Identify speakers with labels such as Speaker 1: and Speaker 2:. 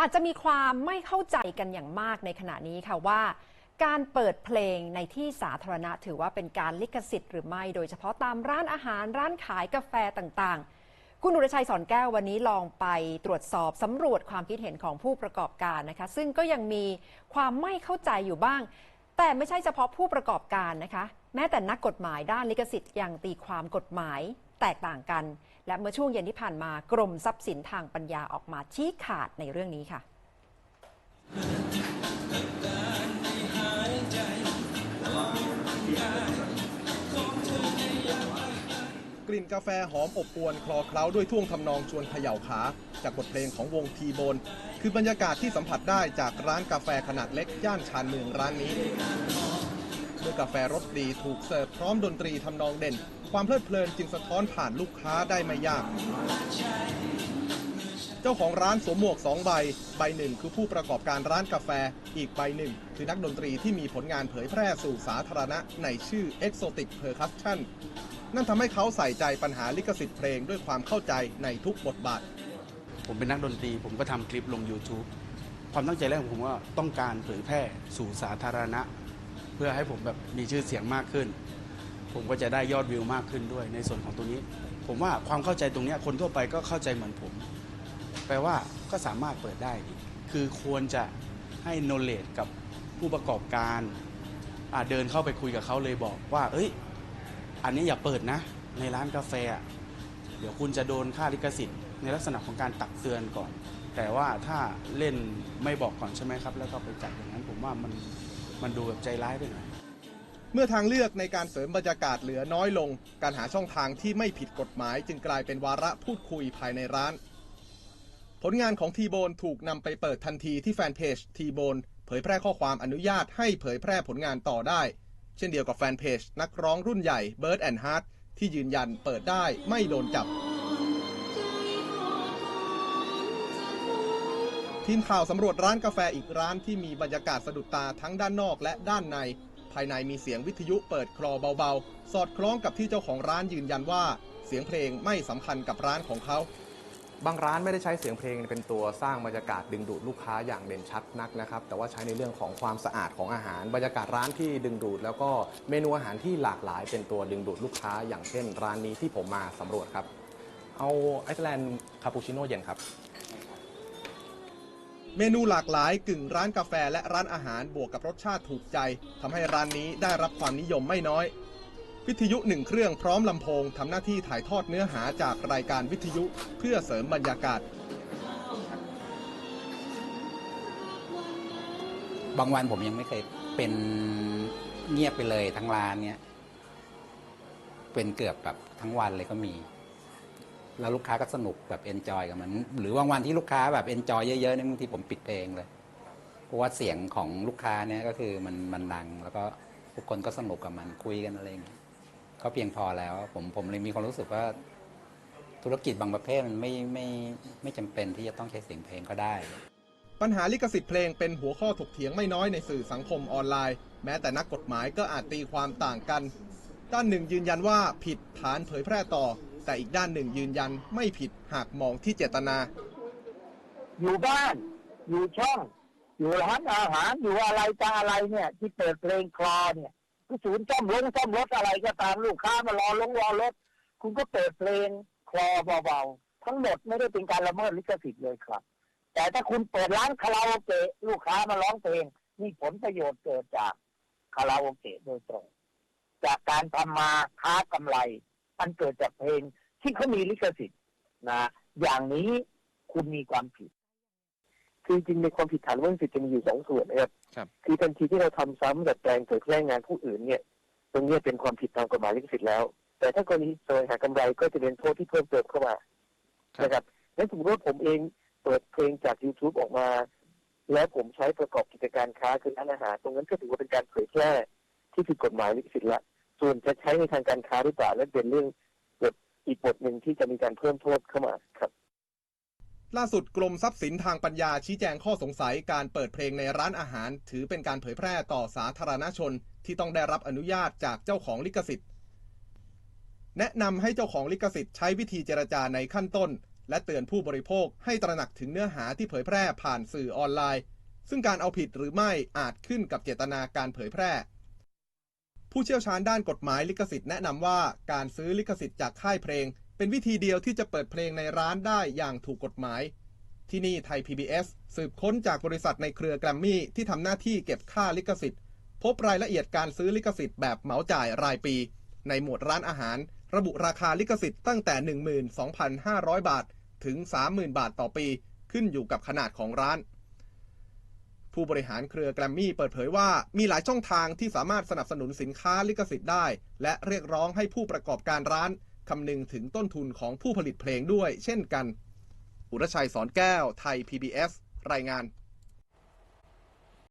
Speaker 1: อาจจะมีความไม่เข้าใจกันอย่างมากในขณะนี้ค่ะว่า การเปิดเพลงในที่สาธารณะถือว่าเป็นการลิขสิทธิ์หรือไม่โดยเฉพาะตามร้านอาหารร้านขายกาแฟต่างๆ คุณอุรชัยสอนแก้ววันนี้ลองไปตรวจสอบสำรวจความคิดเห็นของผู้ประกอบการนะคะ ซึ่งก็ยังมีความไม่เข้าใจอยู่บ้าง แต่ไม่ใช่เฉพาะผู้ประกอบการนะคะ แม้แต่นักกฎหมายด้านลิขสิทธิ์ยังตีความกฎหมายแตกต่างกัน และเมื่อช่วงเย็นที่ผ่านมากรมทรัพย์สินทางปัญญาออกมาชี้ขาดในเรื่องนี้ค่ะ
Speaker 2: ลิ่นกาแฟหอมอบอวนคลอเคล้าด้วยท่วงทำนองชวนเขย่าขา จากบทเพลงของวงทีโบน คือบรรยากาศที่สัมผัสได้จากร้านกาแฟขนาดเล็กย่านชานเมืองร้านนี้เมื่อกาแฟรสดีถูกเสิร์ฟพร้อมดนตรีทำนองเด่น ความเพลิดเพลินจึงสะท้อนผ่านลูกค้าได้ไม่ยาก เจ้าของร้านสวมหมวก 2 ใบ ใบหนึ่งคือผู้ประกอบการร้านกาแฟ อีกใบหนึ่ง คือนักดนตรีที่มีผลงานเผยแพร่สู่สาธารณะในชื่อ Exotic Percussion นั่นทำให้เขาใส่ใจปัญหาลิขสิทธิ์เพลงด้วยความเข้าใจในทุกบทบาท
Speaker 3: ผมเป็นนักดนตรี ผมก็ทำคลิปลง YouTube ความตั้งใจแรกของผมว่าต้องการเผยแพร่สู่สาธารณะ เพื่อให้ผมแบบมีชื่อเสียงมากขึ้น ผมก็จะได้ยอดวิวมากขึ้นด้วยในส่วนของตรงนี้ ผมว่าความเข้าใจตรงเนี้ยคนทั่วไปก็เข้าใจเหมือนผม แปลว่าก็สามารถเปิดได้ คือควรจะให้ knowledge กับผู้ประกอบการอะเดินเข้าไปคุยกับเขาเลยบอกว่า เอ้ย อันนี้อย่าเปิดนะ ในร้านกาแฟ เดี๋ยวคุณจะโดนค่าลิขสิทธิ์ ในลักษณะของการตักเตือนก่อน แต่ว่าถ้าเล่นไม่บอกก่อนใช่ไหมครับ แล้วก็ไปจัดอย่างนั้นผมว่ามันมันดูแบบใจร้ายไปหน่อย
Speaker 2: เมื่อทางเลือกในการเสริมบรรยากาศเหลือน้อยลง การหาช่องทางที่ไม่ผิดกฎหมาย จึงกลายเป็นวาระพูดคุยภายในร้าน ผลงานของทีโบนถูกนำไปเปิดทันทีที่แฟนเพจทีโบนเผยแพร่ข้อความอนุญาตให้เผยแพร่ผลงานต่อได้ เช่นเดียวกับแฟนเพจนักร้องรุ่นใหญ่ Bird and Heart ที่ยืนยันเปิดได้ไม่โดนจับ ทีมข่าวสำรวจร้านกาแฟอีกร้านที่มีบรรยากาศสะดุดตาทั้งด้านนอกและด้านใน ภายในมีเสียงวิทยุเปิดคลอเบาๆ สอดคล้องกับที่เจ้าของร้านยืนยันว่า เสียงเพลงไม่สำคัญกับร้านของเขา
Speaker 4: บางร้านไม่ได้ใช้เสียงเพลงเป็นตัวสร้างบรรยากาศดึงดูดลูกค้าอย่างเด่นชัดนักนะครับ แต่ว่าใช้ในเรื่องของความสะอาดของอาหาร บรรยากาศร้านที่ดึงดูด แล้วก็เมนูอาหารที่หลากหลายเป็นตัวดึงดูดลูกค้า อย่างเช่น ร้านนี้ที่ผมมาสำรวจครับ เอาไอซ์แลนด์คาปูชิโน่เย็นครับ
Speaker 2: เมนูหลากหลายกึ่งร้านกาแฟและร้านอาหารบวกกับรสชาติถูกใจทำให้ร้านนี้ได้รับความนิยมไม่น้อย วิทยุหนึ่งเครื่องพร้อมลำโพงทำหน้าที่ถ่ายทอดเนื้อหาจากรายการวิทยุเพื่อเสริมบรรยากาศ
Speaker 5: บางวันผมยังไม่เคยเป็นเงียบไปเลยทั้งร้านเนี้ยเป็นเกือบแบบทั้งวันเลยก็มี แล้วลูกค้าก็สนุกแบบเอนจอยกับมัน หรือบางวันที่ลูกค้าแบบเอนจอยเยอะๆเนี่ยบางทีผมปิดเพลงเลย เพราะว่าเสียงของลูกค้าเนี่ยก็คือมันมันดัง แล้วก็ทุกคนก็สนุกกับมันคุยกันอะไรอย่างเงี้ย ก็เพียงพอแล้ว ผมผมเลยมีความรู้สึกว่า ธุรกิจบางประเภทมันไม่ไม่ไม่จำเป็นที่จะต้องใช้เสียงเพลงก็ได้
Speaker 2: ปัญหาลิขสิทธิ์เพลงเป็นหัวข้อถกเถียงไม่น้อยในสื่อสังคมออนไลน์ แม้แต่นักกฎหมายก็อาจตีความต่างกัน ด้านหนึ่งยืนยันว่าผิดฐานเผยแพร่ต่อ แต่อีกด้านหนึ่งยืนยันไม่ผิดหากมองที่เจตนา
Speaker 6: อยู่บ้าน อยู่ช่อง อยู่ร้านอาหารอยู่อะไรตาอะไรเนี่ย ที่เปิดเพลงคลอเนี่ยก็ ศูนย์ซ่อมรถซ่อมรถอะไรก็ตามลูกค้ามารอลงรอรถ คุณก็เปิดเพลงคลอเบาๆทั้งหมดไม่ได้เป็นการละเมิดลิขสิทธิ์เลยครับ แต่ถ้าคุณเปิดร้านคาราโอเกะลูกค้ามาร้องเพลงนี่ผลประโยชน์เกิดจากคาราโอเกะโดยตรง จากการทำมาค้ากำไร มันเกิดจากเพลงที่เขามีลิขสิทธิ์นะ อย่างนี้คุณมีความผิด
Speaker 7: คือจริงๆในความผิดฐานละเมิดสิทธิ์จะมีอยู่สองส่วนนะครับ
Speaker 4: ครับ
Speaker 7: คือทันทีที่เราทำซ้ำดัดแปลงเผยแพร่งานผู้อื่นเนี่ยตรงเนี้ยเป็นความผิดตามกฎหมายลิขสิทธิ์แล้ว แต่ถ้ากรณีแสวงหากำไรก็จะเป็นโทษที่เพิ่มเติมเข้ามานะครับงั้นสมมติว่าผมเองเปิดเพลงจาก YouTube ออกมา แล้วผมใช้ประกอบกิจการค้าคือร้านอาหารตรงนั้นก็ถือว่าเป็นการเผยแพร่ที่ผิดกฎหมายลิขสิทธิ์ละ ส่วนจะใช้ในทางการค้าหรือเปล่านั่นเป็นเรื่องบทอีกบทหนึ่งที่จะมีการเพิ่มโทษเข้ามาครับ
Speaker 2: ล่าสุดกรมทรัพย์สินทางปัญญาชี้แจงข้อสงสัยการเปิดเพลงในร้านอาหาร ถือเป็นการเผยแพร่ต่อสาธารณชน ที่ต้องได้รับอนุญาตจากเจ้าของลิขสิทธิ์ แนะนำให้เจ้าของลิขสิทธิ์ใช้วิธีเจรจาในขั้นต้น และเตือนผู้บริโภคให้ตระหนักถึงเนื้อหาที่เผยแพร่ผ่านสื่อออนไลน์ ซึ่งการเอาผิดหรือไม่อาจขึ้นกับเจตนาการเผยแพร่ ผู้เชี่ยวชาญด้านกฎหมายลิขสิทธิ์แนะนำว่าการซื้อลิขสิทธิ์จากค่ายเพลง เป็นวิธีเดียวที่จะเปิดเพลงในร้านได้อย่างถูกกฎหมาย ที่นี่ไทย PBS สืบค้นจากบริษัทในเครือแกรมมี่ที่ทำหน้าที่เก็บค่าลิขสิทธิ์ พบรายละเอียดการซื้อลิขสิทธิ์แบบเหมาจ่ายรายปี ในหมวดร้านอาหาร ระบุราคาลิขสิทธิ์ตั้งแต่ 12,500 บาท ถึง 30,000 บาทต่อปี ขึ้นอยู่กับขนาดของร้านผู้บริหารเครือแกรมมี่เปิดเผยว่ามีหลายช่องทางที่สามารถสนับสนุนสินค้าลิขสิทธิ์ได้ และเรียกร้องให้ผู้ประกอบการร้าน คำนึงถึงต้นทุนของผู้ผลิตเพลงด้วยเช่นกัน อุรชัยสอนแก้ว ไทย PBS รายงาน